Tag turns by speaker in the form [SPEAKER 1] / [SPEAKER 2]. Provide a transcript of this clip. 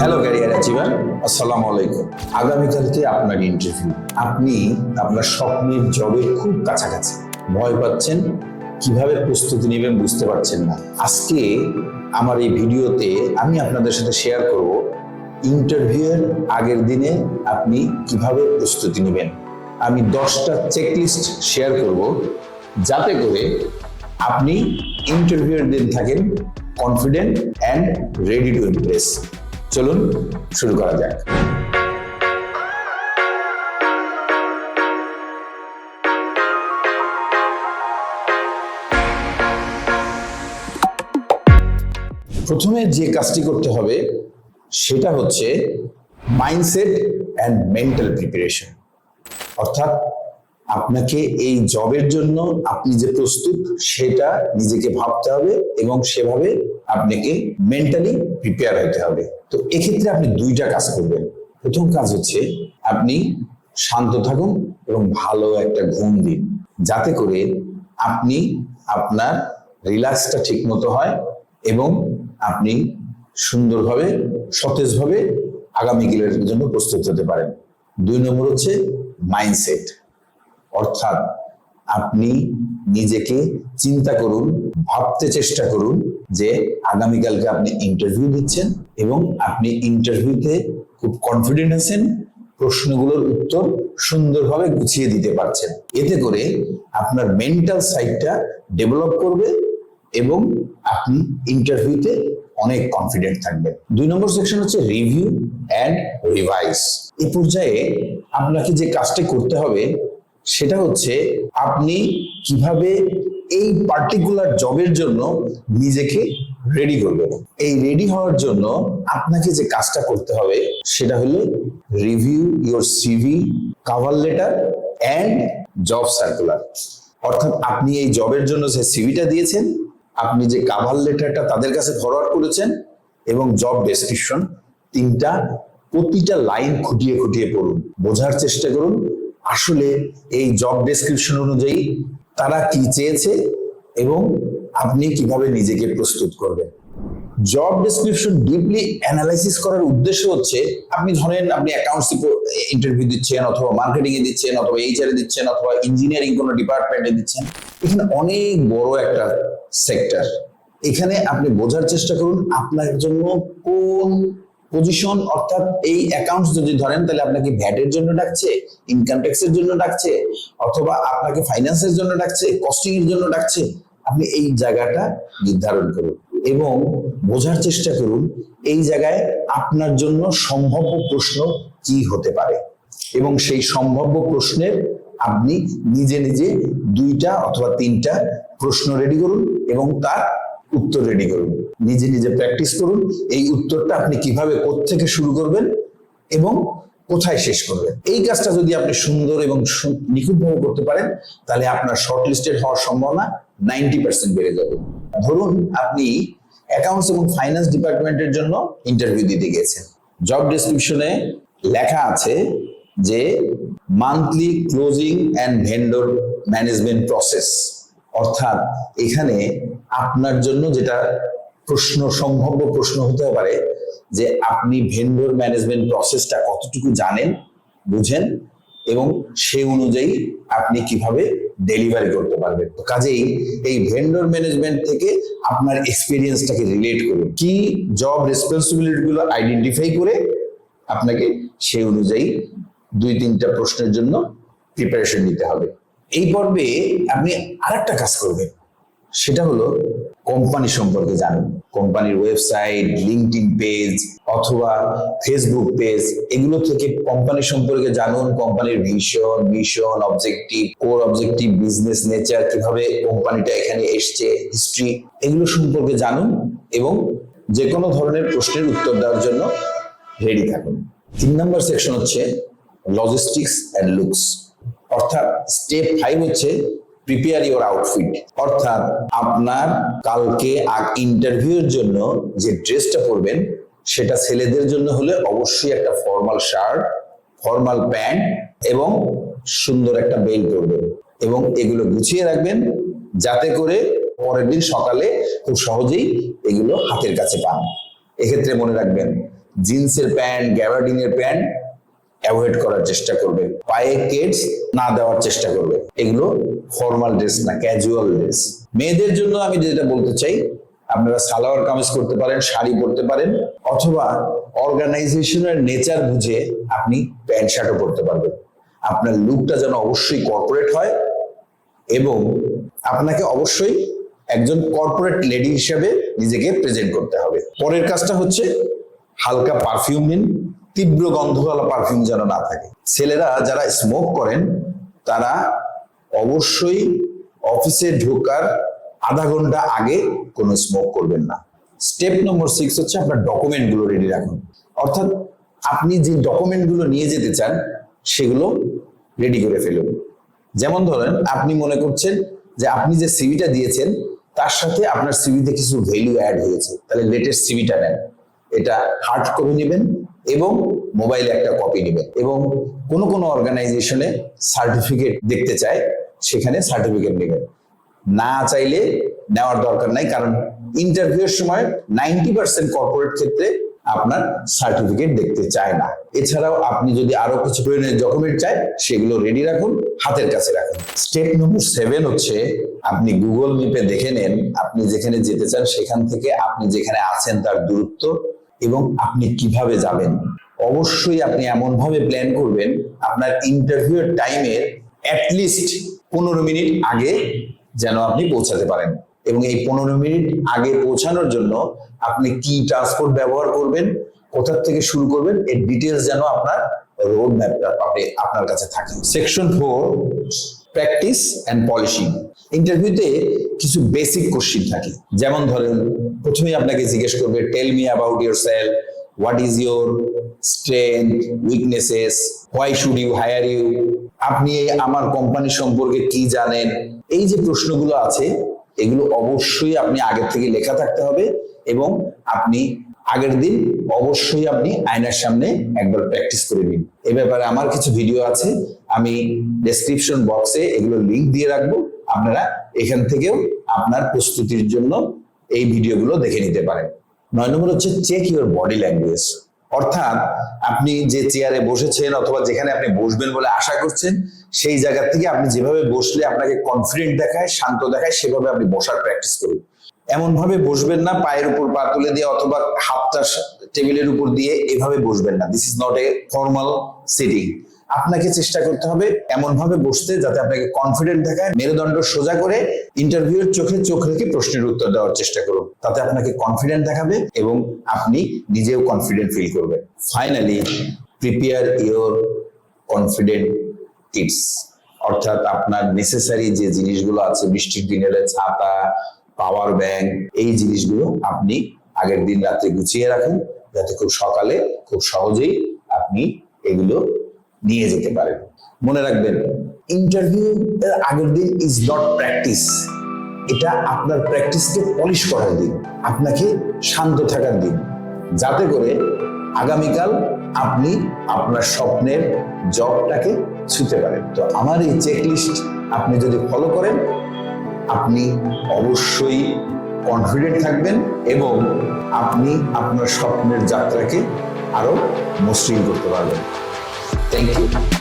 [SPEAKER 1] Hello career achiever আসসালামু আলাইকুম আগামীকালকে আপনার ইন্টারভিউ আপনি আপনার স্বপ্নের জবের খুব কাছাকাছি। ভয় পাচ্ছেন, কীভাবে প্রস্তুতি নেবেন বুঝতে পারছেন না। আজকে আমার এই ভিডিওতে আমি আপনাদের সাথে শেয়ার করব ইন্টারভিউয়ের আগের দিনে আপনি কীভাবে প্রস্তুতি নেবেন। আমি দশটা চেকলিস্ট শেয়ার করব, যাতে করে আপনি ইন্টারভিউয়ের দিন থাকেন confident and ready to impress চলুন শুরু করা যাক। প্রথমে যে কাজটি করতে হবে, সেটা হচ্ছে মাইন্ডসেট অ্যান্ড মেন্টাল প্রিপারেশন। অর্থাৎ আপনাকে এই জবের জন্য আপনি যে প্রস্তুত, সেটা নিজেকে ভাবতে হবে এবং সেভাবে আপনাকে মেন্টালি প্রিপেয়ার হতে হবে। তো এক্ষেত্রে আপনি দুইটা কাজ করবেন। প্রথম কাজ হচ্ছে আপনি শান্ত থাকুন এবং ভালো একটা ঘুম দিন। যাতে করে আপনি আপনার রিল্যাক্সটা ঠিক মতো হয় এবং আপনি সুন্দরভাবে, সতেজভাবে আগামীকালের জন্য প্রস্তুত হতে পারেন। দুই নম্বর হচ্ছে মাইন্ডসেট অর্থাৎ আপনি নিজেকে চিন্তা করুন, ভাবতে চেষ্টা করুন যে আগামীকালকে আপনি ইন্টারভিউ দিচ্ছেন এবং আপনি ইন্টারভিউতে খুব কনফিডেন্ট আছেন, প্রশ্নগুলোর উত্তর সুন্দরভাবে গুছিয়ে দিতে পারছেন। এতে করে আপনার মেন্টাল সাইডটা ডেভেলপ করবে এবং আপনি ইন্টারভিউতে অনেক কনফিডেন্ট থাকবেন। দুই নম্বর সেকশন হচ্ছে রিভিউ অ্যান্ড রিভাইজ এই পর্যায়ে আপনাকে যে কাজটি করতে হবে সেটা হচ্ছে আপনি কীভাবে এই পার্টিকুলার জবের জন্য নিজেকে রেডি করবেন। এই রেডি হওয়ার জন্য আপনাকে যে কাজটা করতে হবে সেটা হলো review your CV cover letter and job circular অর্থাৎ আপনি এই জবের জন্য যে সিভিটা দিয়েছেন, আপনি যে কাভার লেটারটা তাদের কাছে ফরওয়ার্ড করেছেন এবং জব ডেসক্রিপশন তিনটা প্রতিটা লাইন খুঁটিয়ে খুঁটিয়ে পড়ুন। বোঝার চেষ্টা করুন আসলে এই জব ডেসক্রিপশন অনুযায়ী তারা কি চেয়েছে এবং আপনি কীভাবে নিজেকে প্রস্তুত করবেন? জব ডেসক্রিপশন ডিপলি অ্যানালাইসিস করার উদ্দেশ্য হচ্ছে, আপনি ধরেন আপনি অ্যাকাউন্টস ইন্টারভিউ দিচ্ছেন অথবা মার্কেটিং এ দিচ্ছেন অথবা এইচআর এ দিচ্ছেন অথবা ইঞ্জিনিয়ারিং কোনো ডিপার্টমেন্টে দিচ্ছেন। এখানে অনেক বড় একটা সেক্টর এখানে আপনি বোঝার চেষ্টা করুন আপনার জন্য কোন পজিশন অর্থাৎ এই অ্যাকাউন্টস যদি ধরেন, তাহলে আপনাকে ভ্যাটের জন্য ডাকছে ইনকাম ট্যাক্সের জন্য ডাকছে, অথবা আপনাকে ফাইন্যান্সের জন্য ডাকছে কস্টিং এর জন্য ডাকছে, আপনি এই জায়গাটা নির্ধারণ করুন এবং বোঝার চেষ্টা করুন, এই জায়গায় আপনার জন্য সম্ভাব্য প্রশ্ন কি হতে পারে? এবং সেই সম্ভাব্য প্রশ্নের আপনি নিজে নিজে দুইটা অথবা তিনটা প্রশ্ন রেডি করুন এবং তার উত্তর রেডি করুন। নিজে নিজে প্র্যাকটিস করুন। এই উত্তরটা আপনি কীভাবে থেকে শুরু করবেন এবং কোথায় শেষ করবেন। এই কাজটা যদি আপনি সুন্দর এবং নিখুঁতভাবে করতে পারেন, তাহলে আপনার শর্ট লিস্টেড হওয়ার সম্ভাবনা নাইনটি পার্সেন্ট বেড়ে যাবে। ধরুন আপনি অ্যাকাউন্টস এবং ফাইন্যান্স ডিপার্টমেন্টের জন্য ইন্টারভিউ দিতে গেছেন জব ডেসক্রিপশনে লেখা আছে যে monthly closing and vendor management process অর্থাৎ এখানে আপনার জন্য যেটা প্রশ্ন, সম্ভাব্য প্রশ্ন হতে পারে যে আপনি ভেন্ডর ম্যানেজমেন্ট প্রসেসটা কতটুকু জানেন, বুঝেন এবং সেই অনুযায়ী আপনি কীভাবে ডেলিভারি করতে পারবেন। তো কাজেই এই ভেন্ডর ম্যানেজমেন্ট থেকে আপনার এক্সপিরিয়েন্সটাকে রিলেট করুন। কি জব রেসপন্সিবিলিটি গুলো আইডেন্টিফাই করে আপনাকে সেই অনুযায়ী দুই তিনটা প্রশ্নের জন্য প্রিপারেশন নিতে হবে। এই পর্বে আপনি আরেকটা কাজ করবেন। সেটা হলো কোম্পানি সম্পর্কে জানুন। কোম্পানির ওয়েবসাইট লিঙ্কডিন পেজ অথবা ফেসবুক পেজ এগুলো থেকে কোম্পানি সম্পর্কে জানুন। কোম্পানির vision mission objective core objective business nature কীভাবে কোম্পানিটা এখানে এসছে হিস্ট্রি এগুলো সম্পর্কে জানুন এবং যে কোনো ধরনের প্রশ্নের উত্তর দেওয়ার জন্য রেডি থাকুন। তিন নম্বর সেকশন হচ্ছে লজিস্টিক্স অ্যান্ড লুকস অর্থাৎ স্টেপ ফাইভ হচ্ছে প্রিপেয়ার ইওর আউটফিট অর্থাৎ আপনার কালকে ইন্টারভিউর জন্য যে ড্রেসটা পরবেন, সেটা ছেলেদের জন্য হলে অবশ্যই একটা ফর্মাল শার্ট ফর্মাল প্যান্ট এবং সুন্দর একটা বেল্ট পরবেন এবং এগুলো গুছিয়ে রাখবেন যাতে করে পরের দিন সকালে খুব সহজেই এগুলো হাতের কাছে পান। এক্ষেত্রে মনে রাখবেন, জিন্সের প্যান্ট গ্যাবার্ডিনের প্যান্ট অ্যাভয়েড করার চেষ্টা করবে। পায়ে কেটস না দেওয়ার চেষ্টা করবে। এগুলো ফর্মাল ড্রেস না ক্যাজুয়াল ড্রেস মেয়েদের জন্য আমি যেটা বলতে চাই, আপনারা সালোয়ার কামিজ করতে পারেন, শাড়ি পরতে পারেন, অথবা অর্গানাইজেশনের নেচার বুঝে আপনি প্যান্ট, শার্টও পরতে পারবেন। আপনার লুকটা যেন অবশ্যই কর্পোরেট হয় এবং আপনাকে অবশ্যই একজন কর্পোরেট লেডি হিসেবে নিজেকে প্রেজেন্ট করতে হবে। পরের কাজটা হচ্ছে হালকা পারফিউম নিন। তীব্র গন্ধওয়ালা পারফিউম যেন না থাকে। ছেলেরা যারা স্মোক করেন, তারা অবশ্যই অফিসে ঢোকার আধা ঘণ্টা আগে কোনো স্মোক করবেন না। স্টেপ নম্বর সিক্স হচ্ছে আপনার ডকুমেন্টগুলো রেডি রাখুন। অর্থাৎ আপনি যে ডকুমেন্টগুলো নিয়ে যেতে চান, সেগুলো রেডি করে ফেলুন। যেমন ধরেন, আপনি মনে করছেন যে আপনি যে সিভিটা দিয়েছেন, তার সাথে আপনার সিভিতে কিছু ভ্যালু অ্যাড হয়েছে। তাহলে লেটেস্ট সিভিটা নেন। এটা হার্ড কপি নেবেন এবং মোবাইলে একটা কপি নেবেন এবং কোনো কোনো অর্গানাইজেশনে সার্টিফিকেট দেখতে চায়, সেখানে সার্টিফিকেট নেবেন না চাইলে নেওয়ার দরকার নাই, কারণ ইন্টারভিউয়ের সময় নাইনটি পার্সেন্ট কর্পোরেট ক্ষেত্রে আপনার সার্টিফিকেট দেখতে চায় না। এছাড়াও আপনি যদি আরও কিছু প্রয়োজনীয় ডকুমেন্ট চায়, সেগুলো রেডি রাখুন, হাতের কাছে রাখুন। স্টেপ নম্বর সেভেন হচ্ছে, আপনি গুগল ম্যাপে দেখে নেন, আপনি যেখানে যেতে চান, সেখান থেকে আপনি যেখানে আছেন তার দূরত্ব এবং আপনি কীভাবে যাবেন? অবশ্যই আপনি এমন ভাবে প্ল্যান করবেন, আপনার ইন্টারভিউয়ের টাইমের অ্যাটলিস্ট পনেরো মিনিট আগে যেন আপনি পৌঁছাতে পারেন। এবং এই পনেরো মিনিট আগে পৌঁছানোর জন্য আপনি কি ট্রান্সপোর্ট ব্যবহার করবেন, কোথা থেকে শুরু করবেন, এর ডিটেলস যেন আপনার রোড ম্যাপটা আপনি আপনার কাছে থাকে। Section four practice and polishing ইন্টারভিউতে কিছু বেসিক কোশ্চিন থাকে। যেমন ধরেন, প্রথমেই আপনাকে জিজ্ঞেস করবে tell me about yourself what is your strength weaknesses why should you hire you আপনি আমার কোম্পানি সম্পর্কে কি জানেন? এই যে প্রশ্নগুলো আছে, এগুলো অবশ্যই আপনি আগের থেকে লেখা থাকতে হবে এবং আপনি আগের দিন অবশ্যই আপনি আয়নার সামনে একবার প্র্যাকটিস করে নিন। এ ব্যাপারে আমার কিছু ভিডিও আছে, আমি ডেসক্রিপশন বক্সে এগুলো লিংক দিয়ে রাখব। আপনারা এখান থেকেও আপনার প্রস্তুতির জন্য এই ভিডিওগুলো দেখে নিতে পারেন। নয় নম্বর হচ্ছে চেক ইউর বডি ল্যাঙ্গুয়েজ অর্থাৎ আপনি যে চেয়ারে বসেছেন অথবা যেখানে আপনি বসবেন বলে আশা করছেন, সেই জায়গা থেকে আপনি যেভাবে বসলে আপনাকে কনফিডেন্ট দেখায়, শান্ত দেখায়, সেভাবে আপনি বসার প্র্যাকটিস করুন। এমন ভাবে বসবেন না, পায়ের উপর পা তুলে দিয়ে অথবা হাতটা টেবিলের উপর দিয়ে এভাবে বসবেন না। This is not a formal sitting আপনাকে চেষ্টা করতে হবে এমন ভাবে বসতে যাতে আপনাকে কনফিডেন্ট দেখায় মেরুদণ্ড সোজা করে ইন্টারভিউর চোখে চোখ রেখে প্রশ্নের উত্তর দেওয়ার চেষ্টা করুন। তাতে আপনাকে কনফিডেন্ট দেখাবে এবং আপনি নিজেও কনফিডেন্ট ফিল করবেন। Finally prepare your confident tips অর্থাৎ আপনার নেসেসারি যে জিনিসগুলো আছে, বৃষ্টির দিনে ছাতা পাওয়ার ব্যাংক এই জিনিসগুলো আপনি আগের দিন রাতে গুছিয়ে রাখেন, যাতে খুব সকালে, খুব সহজেই আপনি এগুলো নিয়ে যেতে পারেন। মনে রাখবেন ইন্টারভিউ এর আগের দিন ইজ নট প্র্যাকটিস এটা আপনার প্র্যাকটিসকে পলিশ করার দিন, আপনাকে শান্ত থাকার দিন। যাতে করে আগামীকাল আপনি আপনার স্বপ্নের জবটাকে ছুতে পারেন। তো আমার এই চেকলিস্ট আপনি যদি ফলো করেন আপনি অবশ্যই কনফিডেন্ট থাকবেন এবং আপনি আপনার স্বপ্নের যাত্রাকে আরও মসৃণ করতে পারবেন। Thank you